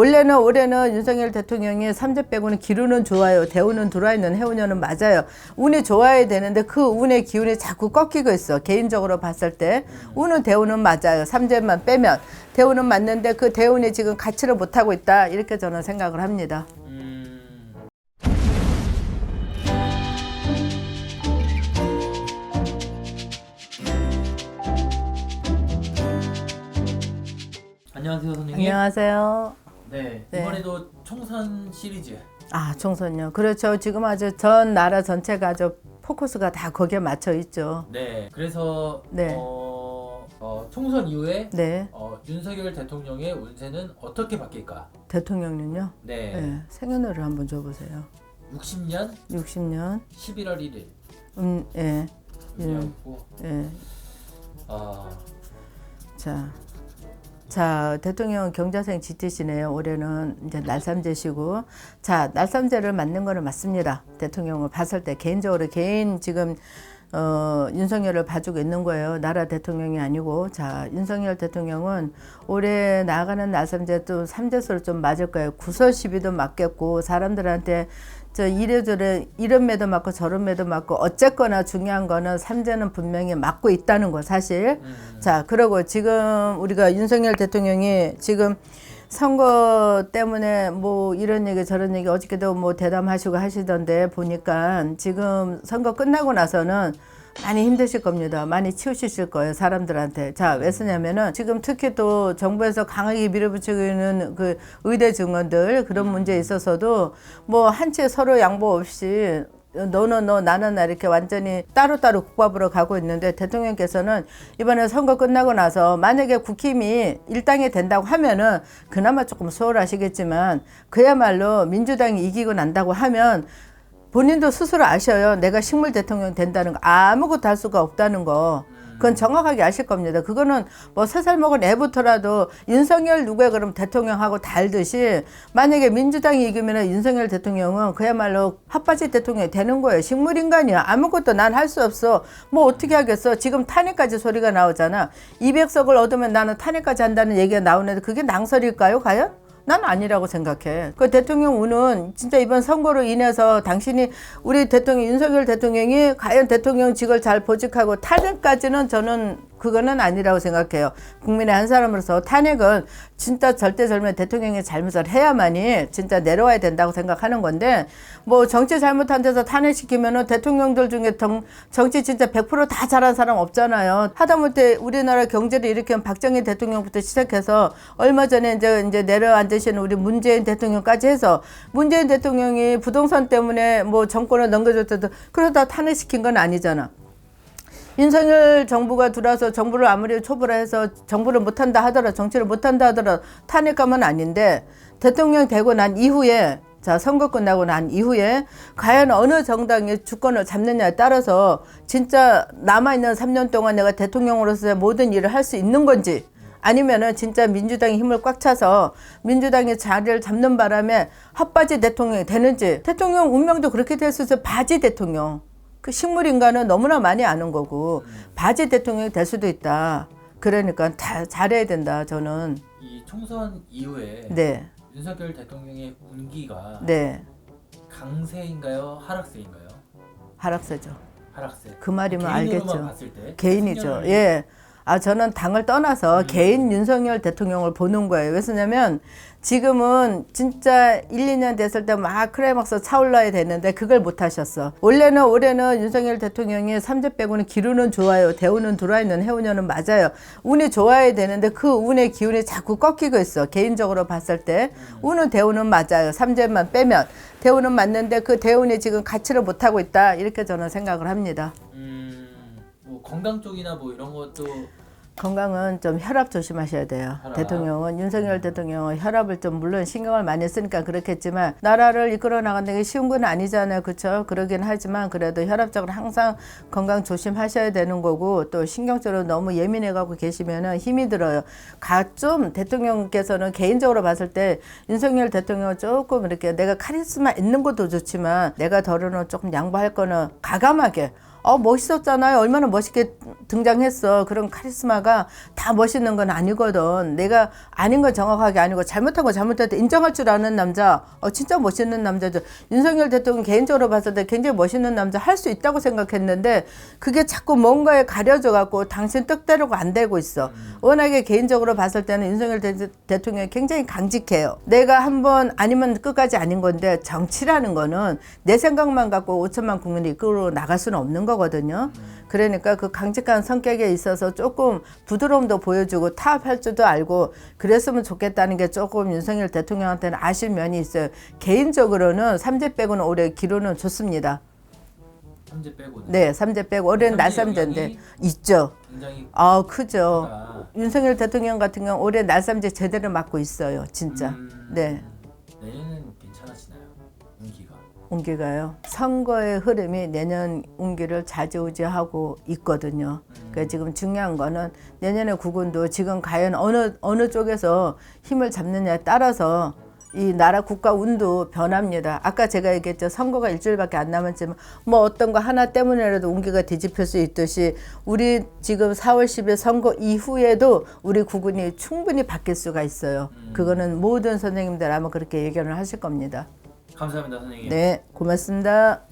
원래는 올해는 윤석열 대통령이 삼재 빼고는 기류는 좋아요. 대우는 들어와있는 해운년은 맞아요. 운이 좋아야 되는데 그 운의 기운이 자꾸 꺾이고 있어. 개인적으로 봤을 때. 운은 대우는 맞아요. 삼재만 빼면. 대우는 맞는데 그 대운이 지금 가치를 못하고 있다. 이렇게 저는 생각을 합니다. 음. 안녕하세요 선생님. 안녕하세요. 네, 네. 이번에도 총선 시리즈. 아, 총선요. 그렇죠. 지금 아주 전 나라 전체가 아주 포커스가 다 거기에 맞춰 있죠. 네, 그래서 네. 어, 어, 총선 이후에 네. 어, 윤석열 대통령의 운세는 어떻게 바뀔까? 대통령은요. 네, 네. 생년월일 한번 줘보세요. 60년 60년. 11월 1일. 음, 예. 운이었고, 예. 아, 자. 자, 대통령 경자생 짙으시네요. 올해는 이제 날삼제시고. 자, 날삼제를 맞는 거는 맞습니다. 대통령을 봤을 때 개인적으로 개인 지금 어, 윤석열을 봐주고 있는 거예요. 나라 대통령이 아니고. 자, 윤석열 대통령은 올해 나가는 날삼제 또 삼제수를 좀 맞을 거예요. 구설 시비도 맞겠고, 사람들한테 저 이래저래 이런 매도 맞고 저런 매도 맞고 어쨌거나 중요한 거는 삼재는 분명히 맞고 있다는 거 사실. 음, 자, 그리고 지금 우리가 윤석열 대통령이 지금 선거 때문에 뭐 이런 얘기 저런 얘기 어저께도 뭐 대담하시고 하시던데 보니까 지금 선거 끝나고 나서는 많이 힘드실 겁니다. 많이 치우치실 거예요, 사람들한테. 자, 왜 쓰냐면은 지금 특히 또 정부에서 강하게 밀어붙이고 있는 그 의대 증원들 그런 문제에 있어서도 뭐한채 서로 양보 없이 너는 너 나는 나 이렇게 완전히 따로따로 국밥으로 가고 있는데 대통령께서는 이번에 선거 끝나고 나서 만약에 국힘이 일당이 된다고 하면은 그나마 조금 수월하시겠지만 그야말로 민주당이 이기고 난다고 하면 본인도 스스로 아셔요. 내가 식물 대통령 된다는 거 아무것도 할 수가 없다는 거. 그건 정확하게 아실 겁니다. 그거는 뭐 세 살 먹은 애부터라도 윤석열 누구야 그럼 대통령하고 달듯이 만약에 민주당이 이기면 윤석열 대통령은 그야말로 핫바지 대통령이 되는 거예요. 식물인간이야. 아무것도 난 할 수 없어. 뭐 어떻게 하겠어. 지금 탄핵까지 소리가 나오잖아. 200석을 얻으면 나는 탄핵까지 한다는 얘기가 나오는데 그게 낭설일까요, 과연? 난 아니라고 생각해. 그 대통령 운은 진짜 이번 선거로 인해서 당신이 우리 대통령 윤석열 대통령이 과연 대통령직을 잘 보직하고 탄핵까지는 저는 그거는 아니라고 생각해요. 국민의 한 사람으로서 탄핵은 진짜 절대절명 대통령의 잘못을 해야만이 진짜 내려와야 된다고 생각하는 건데 뭐 정치 잘못한 데서 탄핵시키면은 대통령들 중에 정, 정치 진짜 100%다 잘한 사람 없잖아요. 하다못해 우리나라 경제를 일으킨 박정희 대통령부터 시작해서 얼마 전에 이제 이제 내려앉으신 우리 문재인 대통령까지 해서 문재인 대통령이 부동산 때문에 뭐 정권을 넘겨줬다도 그러다 탄핵시킨 건 아니잖아. 윤석열 정부가 들어와서 정부를 아무리 초벌해서 정부를 못한다 하더라도 정치를 못한다 하더라도 탄핵감은 아닌데 대통령 되고 난 이후에 자 선거 끝나고 난 이후에 과연 어느 정당이 주권을 잡느냐에 따라서 진짜 남아있는 3년 동안 내가 대통령으로서의 모든 일을 할 수 있는 건지 아니면은 진짜 민주당이 힘을 꽉 차서 민주당이 자리를 잡는 바람에 핫바지 대통령이 되는지 대통령 운명도 그렇게 될 수 있어요. 바지 대통령 그 식물 인간은 너무나 많이 아는 거고 바지 대통령이 될 수도 있다. 그러니까 다 잘해야 된다. 저는 이 총선 이후에 네, 윤석열 대통령의 운기가 네 강세인가요, 하락세인가요? 하락세죠. 하락세. 그 말이면 개인으로만 알겠죠. 봤을 때 개인이죠. 예. 아 저는 당을 떠나서 개인 윤석열 대통령을 보는 거예요. 왜 쓰냐면 지금은 진짜 1, 2년 됐을 때 막 크라이막스 차올라야 되는데 그걸 못 하셨어. 원래는 올해는 윤석열 대통령이 삼재 빼고는 기류는 좋아요. 대우는 들어와있는 해운년은 맞아요. 운이 좋아야 되는데 그 운의 기운이 자꾸 꺾이고 있어. 개인적으로 봤을 때 운은 대우는 맞아요. 삼재만 빼면 대우는 맞는데 그 대운이 지금 가치를 못 하고 있다. 이렇게 저는 생각을 합니다. 음, 뭐 건강 쪽이나 뭐 이런 것도 건강은 좀 혈압 조심하셔야 돼요. 혈압. 대통령은 윤석열 대통령은 혈압을 좀 물론 신경을 많이 쓰니까 그렇겠지만 나라를 이끌어 나가는 게 쉬운 건 아니잖아요. 그렇죠? 그러긴 하지만 그래도 혈압적으로 항상 건강 조심하셔야 되는 거고 또 신경적으로 너무 예민해 갖고 계시면은 힘이 들어요. 가좀 대통령께서는 개인적으로 봤을 때 윤석열 대통령 조금 이렇게 내가 카리스마 있는 것도 좋지만 내가 더러는 조금 양보할 거는 가감하게 어 멋있었잖아요. 얼마나 멋있게 등장했어. 그런 카리스마가 다 멋있는 건 아니거든. 내가 아닌 건 정확하게 아니고 잘못한 거 잘못했다 인정할 줄 아는 남자. 어 진짜 멋있는 남자죠. 윤석열 대통령 개인적으로 봤을 때 굉장히 멋있는 남자 할 수 있다고 생각했는데 그게 자꾸 뭔가에 가려져 갖고 당신 뜻대로가 안 되고 있어. 워낙에 개인적으로 봤을 때는 윤석열 대, 대통령이 굉장히 강직해요. 내가 한번 아니면 끝까지 아닌 건데 정치라는 거는 내 생각만 갖고 5천만 국민이 이끌어 나갈 수는 없는 거거든요. 그러니까 그 강직한 성격에 있어서 조금 부드러움도 보여주고 타협할 줄도 알고 그랬으면 좋겠다는 게 조금 윤석열 대통령한테는 아쉬운 면이 있어요. 개인적으로는 삼재 빼고는 올해 기로는 좋습니다. 삼재 빼고는 네, 삼재 빼고 올해는 삼재 날삼재인데 있죠. 아, 크죠. 크다. 윤석열 대통령 같은 경우 올해 날삼재 제대로 맞고 있어요. 진짜. 음, 네. 내년은 괜찮아지나요? 운기가. 운기가요. 선거의 흐름이 내년 운기를 좌지우지하고 있거든요. 그러니까 지금 중요한 거는 내년의 국군도 지금 과연 어느 어느 쪽에서 힘을 잡느냐에 따라서 이 나라 국가 운도 변합니다. 아까 제가 얘기했죠. 선거가 일주일밖에 안 남았지만 뭐 어떤 거 하나 때문에라도 운기가 뒤집힐 수 있듯이 우리 지금 4월 10일 선거 이후에도 우리 국군이 충분히 바뀔 수가 있어요. 그거는 모든 선생님들 아마 그렇게 예견을 하실 겁니다. 감사합니다, 선생님. 네, 고맙습니다.